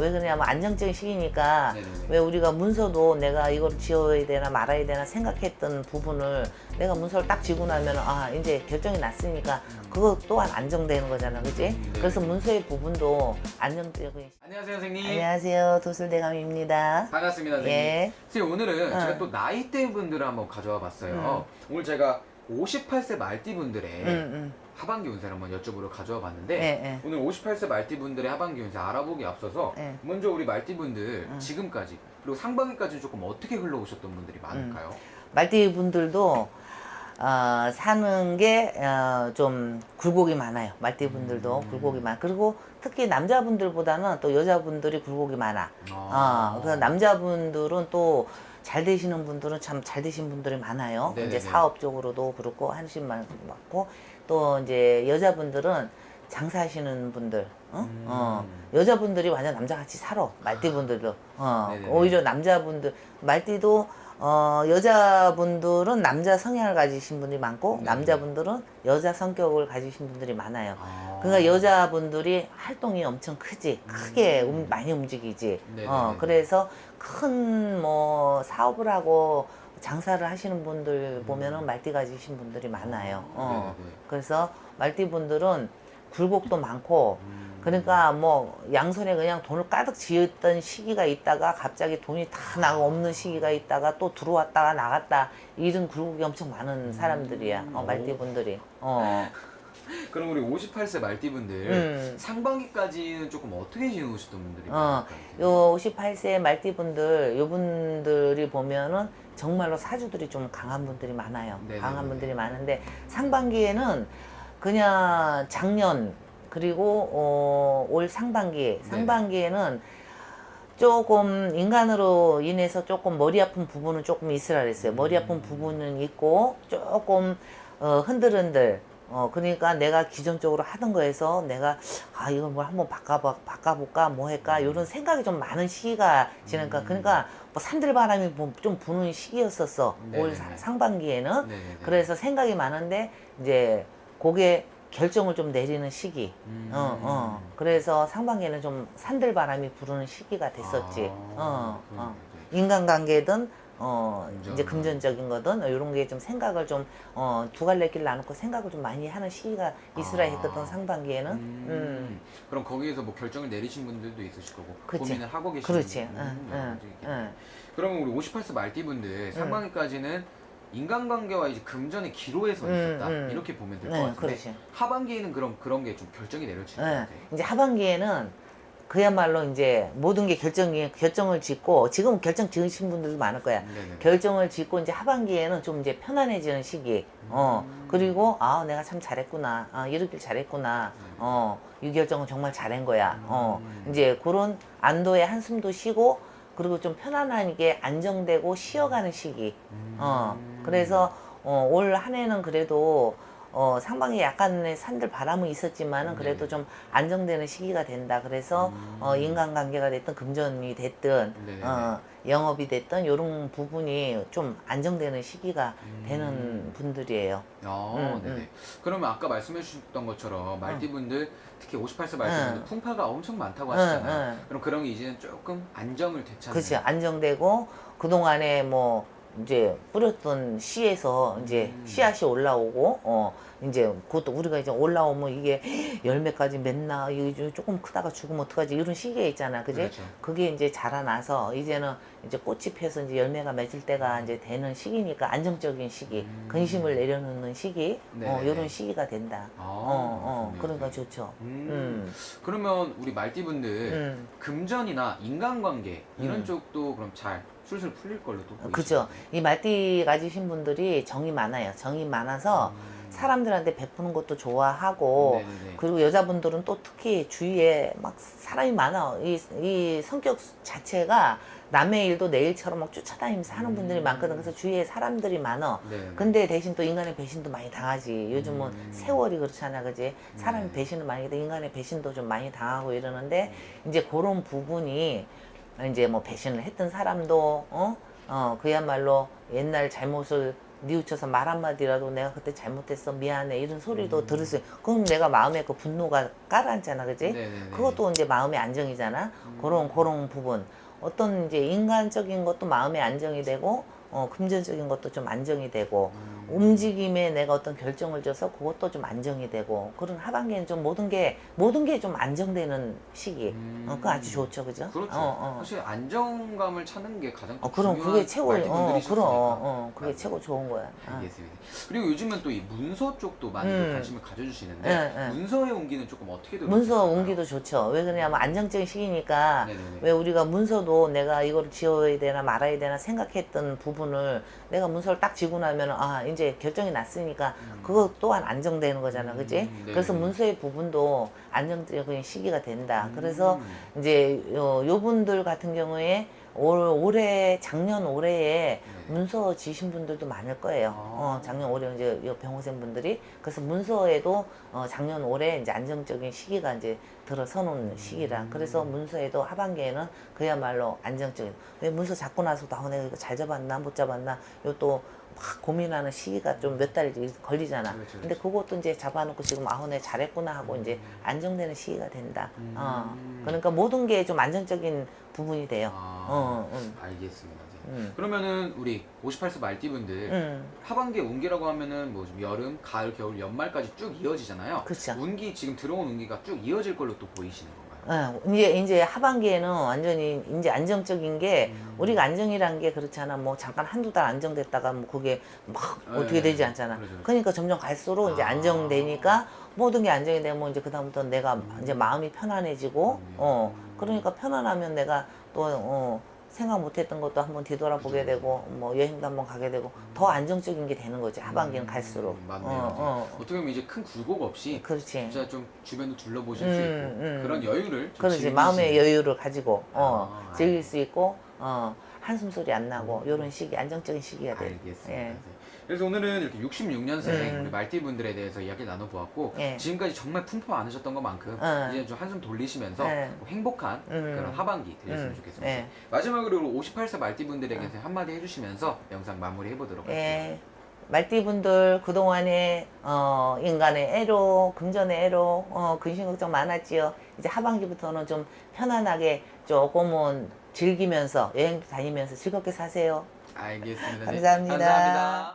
왜 그러냐면 안정적인 시기니까 네네네. 왜 우리가 문서도 내가 이걸 지어야 되나 말아야 되나 생각했던 부분을 내가 문서를 딱 지고 나면 아 이제 결정이 났으니까 그것 또한 안정되는 거잖아 그지 음, 네. 그래서 문서의 부분도 안정적인 안녕하세요 선생님. 안녕하세요 도술대감입니다 반갑습니다 선생님. 예 선생님 오늘은 응. 제가 또 나이대 분들을 한번 가져와 봤어요. 오늘 제가 58세 말띠 분들의 음, 음. 하반기 운세를 한번 여쭤보러 가져와 봤는데 예, 예. 오늘 58세 말띠 분들의 하반기 운세 알아보기 앞서서 예. 먼저 우리 말띠 분들 음. 지금까지 그리고 상반기까지 조금 어떻게 흘러오셨던 분들이 많을까요? 말띠 분들도 어, 사는 게좀 굴곡이 많아요. 말띠 분들도 음. 굴곡이 많. 그리고 특히 남자분들보다는 또 여자분들이 굴곡이 많아. 아. 어, 그 남자분들은 또 잘 되시는 분들은 참 잘 되신 분들이 많아요. 네네네. 이제 사업적으로도 그렇고 분 많고 또 이제 여자분들은 장사하시는 분들, 어? 음. 어, 여자분들이 완전 남자같이 살아. 말띠분들도. 어, 네네네. 오히려 남자분들 말띠도 어, 여자분들은 남자 성향을 가지신 분들이 많고 네네. 남자분들은 여자 성격을 가지신 분들이 많아요. 아. 그러니까 여자분들이 활동이 엄청 크지 크게 음. 음, 많이 움직이지 네네네. 어 그래서 큰 뭐 사업을 하고 장사를 하시는 분들 보면은 말띠 가지신 분들이 많아요 어 음. 네네네. 그래서 말띠 분들은 굴곡도 많고 음. 그러니까 뭐 양손에 그냥 돈을 가득 쥐었던 시기가 있다가 갑자기 돈이 다 나가 없는 시기가 있다가 또 들어왔다가 나갔다 이런 굴곡이 엄청 많은 사람들이야 어, 말띠 분들이 어 그럼 우리 58세 말띠 분들 음. 상반기까지는 조금 어떻게 지내오셨던 분들이 어, 많을까요? 요 58세 말띠분들, 요분들이 보면은 정말로 사주들이 좀 강한 분들이 많아요. 네네네. 강한 분들이 많은데 상반기에는 그냥 작년 그리고 어, 올 상반기, 상반기에는 조금 인간으로 인해서 조금 머리 아픈 부분은 조금 있으라 그랬어요. 머리 아픈 부분은 있고 조금 어, 흔들흔들. 어, 그러니까 내가 기존적으로 하던 거에서 내가 아, 이걸 뭘 한번 바꿔봐, 바꿔볼까, 뭐 할까, 이런 생각이 좀 많은 시기가 지나니까, 음. 그러니까 뭐 산들바람이 뭐좀 부는 시기였었어. 올 네네네. 사- 상반기에는. 네네네. 그래서 생각이 많은데, 이제 그게 결정을 좀 내리는 시기. 음. 어, 어. 그래서 상반기에는 좀 산들바람이 부르는 시기가 됐었지. 아, 어, 어. 그러네. 인간관계든 어 금전. 이제 금전적인 거든 이런 게 좀 생각을 좀 어 두 갈래 길 나누고 생각을 좀 많이 하는 시기가 있으라 아. 했거든 상반기에는 음. 음. 그럼 거기에서 뭐 결정을 내리신 분들도 있으실 거고 그치. 고민을 하고 계시는 그렇지 분들도 응, 응. 응. 그러면 우리 58세 말띠 분들 상반기까지는 인간관계와 이제 금전의 기로에 서 음, 있었다 음. 이렇게 보면 될 것 네, 같은데 그렇지. 하반기에는 그럼 그런 게 좀 결정이 내려질 것 예. 같아요. 이제 하반기에는 그야말로 이제 모든 게 결정이 결정을 짓고 지금 결정 지으신 분들도 많을 거야. 네네. 결정을 짓고 이제 하반기에는 좀 이제 편안해지는 시기. 어 음. 그리고 아 내가 참 잘했구나. 아 이렇게 잘했구나. 어이 결정은 정말 잘한 거야. 어 음. 이제 그런 안도의 한숨도 쉬고 그리고 좀 편안하게 안정되고 쉬어가는 시기. 어 음. 그래서 어, 올 한 해는 그래도 어, 상반기 약간의 산들 바람은 있었지만은 그래도 네네. 좀 안정되는 시기가 된다. 그래서 음. 어, 인간관계가 됐든 금전이 됐든 네네네. 어, 영업이 됐든 이런 부분이 좀 안정되는 시기가 음. 되는 분들이에요. 아, 음, 네네. 음. 그러면 아까 말씀해 주셨던 것처럼 말띠분들 특히 58세 말띠분들 응. 풍파가 엄청 많다고 응, 하시잖아요. 응. 그럼 그런 게 이제는 조금 안정을 되찾는 그렇지 안정되고 그 동안에 뭐 이제 뿌렸던 씨에서 이제 음. 씨앗이 올라오고 어 이제 그것도 우리가 이제 올라오면 이게 열매까지 맺나 좀 조금 크다가 죽으면 어떡하지 이런 시기가 있잖아 그지 그렇죠. 그게 이제 자라나서 이제는 이제 꽃이 펴서 이제 열매가 맺을 때가 이제 되는 시기니까 안정적인 시기 음. 근심을 내려놓는 시기 어 네네네. 이런 시기가 된다 아, 어 어. 그러니까 좋죠 음. 음. 그러면 우리 말띠분들 음. 금전이나 인간관계 이런 음. 쪽도 그럼 잘 술술 풀릴 걸로 또 보이시나요? 그죠. 이 말띠 가지신 분들이 정이 많아요. 정이 많아서 음. 사람들한테 베푸는 것도 좋아하고 네네네. 그리고 여자분들은 또 특히 주위에 막 사람이 많아. 이, 이 성격 자체가 남의 일도 내 일처럼 막 쫓아다니면서 하는 분들이 음. 많거든. 그래서 주위에 사람들이 많아. 네. 근데 대신 또 인간의 배신도 많이 당하지. 요즘은 음. 세월이 그렇잖아, 그지? 사람이 네. 배신을 많이 해도 인간의 배신도 좀 많이 당하고 이러는데 이제 그런 부분이 이제 뭐 배신을 했던 사람도 어, 어 그야말로 옛날 잘못을 뉘우쳐서 말 한마디라도 내가 그때 잘못했어 미안해 이런 소리도 음. 들을 수 그럼 내가 마음에 그 분노가 깔아앉잖아 그지 네네네. 그것도 이제 마음의 안정이잖아 음. 그런 그런 부분 어떤 이제 인간적인 것도 마음의 안정이 되고 어 금전적인 것도 좀 안정이 되고 음. 움직임에 내가 어떤 결정을 줘서 그것도 좀 안정이 되고 그런 하반기에는 좀 모든 게 모든 게 좀 안정되는 시기 음. 어, 그거 아주 좋죠 그죠 그렇죠. 어, 어. 사실 안정감을 찾는 게 가장 어, 그럼 중요한 그게 최고 어. 그럼 어 그게 맞아요. 최고 좋은 거야 어. 알겠습니다. 그리고 요즘은 또 이 문서 쪽도 많이 음. 관심을 가져주시는데 네, 네. 문서의 온기는 조금 어떻게 들어? 문서 옮기도 좋죠 왜 그러냐면 안정적인 시기니까 네네네. 왜 우리가 문서도 내가 이걸 지어야 되나 말아야 되나 생각했던 부분을 내가 문서를 딱 지고 나면 아 이제 결정이 났으니까 그것 또한 안정되는 거잖아. 그지 음, 네네. 그래서 문서의 부분도 안정적인 시기가 된다 음. 그래서 이제 요, 요 분들 같은 경우에 올, 올해 작년 올해에 네. 문서 지신 분들도 많을 거예요. 아. 어, 작년 올해 이제 요 병호생 분들이 그래서 문서에도 어, 작년 올해 이제 안정적인 시기가 이제 들어서는 시기라. 음. 그래서 문서에도 하반기에는 그야말로 안정적인. 왜 문서 잡고 나서도 아 내가 이거 잘 잡았나 못 잡았나 요또 막 고민하는 시기가 좀 몇 달 걸리잖아. 그렇죠, 근데 그것도 이제 잡아놓고 지금 아우 내 잘했구나 하고 이제 안 정되는 시기가 된다. 음. 어. 그러니까 모든 게 좀 안정적인 부분이 돼요. 아, 어, 음. 알겠습니다. 네. 음. 그러면은 우리 58세 말띠분들 음. 하반기에 운기라고 하면은 뭐 좀 여름, 가을, 겨울, 연말까지 쭉 이어지잖아요. 그쵸. 운기 지금 들어온 운기가 쭉 이어질 걸로 또 보이시는 건가요? 어, 이제 이제 하반기에는 완전히 이제 안정적인 게 음. 우리가 안정이란 게 그렇잖아. 뭐 잠깐 한두 달 안정됐다가 뭐 그게 막 네, 어떻게 되지 않잖아. 그렇죠, 그렇죠. 그러니까 점점 갈수록 이제 아. 안정되니까 모든 게 안정이 되면 이제 그다음부터 내가 음. 이제 마음이 편안해지고 음. 어 그러니까 편안하면 내가 또 어, 생각 못했던 것도 한번 뒤돌아보게. 되고 뭐 여행도 한번 가게 되고 더 안정적인 게 되는 거지 하반기는 음, 갈수록 맞네요. 어, 어. 어 떻게 보면 이제 큰 굴곡 없이 그렇지 진짜 좀 주변도 둘러보실 음, 수 있고 음. 그런 여유를 좀 즐기시는 마음의 여유를 가지고 어, 아, 즐길 수 있고 어, 한숨 소리 안 나고 음. 이런 시기 안정적인 시기가 돼. 알겠습니다. 예. 네. 그래서 오늘은 이렇게 66년생 음. 우리 말띠 분들에 대해서 이야기를 나눠보았고 예. 지금까지 정말 품품 많으셨던 것만큼 어. 이제 좀 한숨 돌리시면서 예. 뭐 행복한 음. 그런 하반기 되셨으면 음. 좋겠습니다. 예. 마지막으로 58세 말띠 분들에게 한마디 해주시면서 영상 마무리 해보도록 할게요. 예. 말띠분들 그동안에 어, 인간의 애로 금전의 애로 어, 근심 걱정 많았지요. 이제 하반기부터는 좀 편안하게 조금은 즐기면서 여행도 다니면서 즐겁게 사세요. 알겠습니다. 네. 감사합니다. 감사합니다.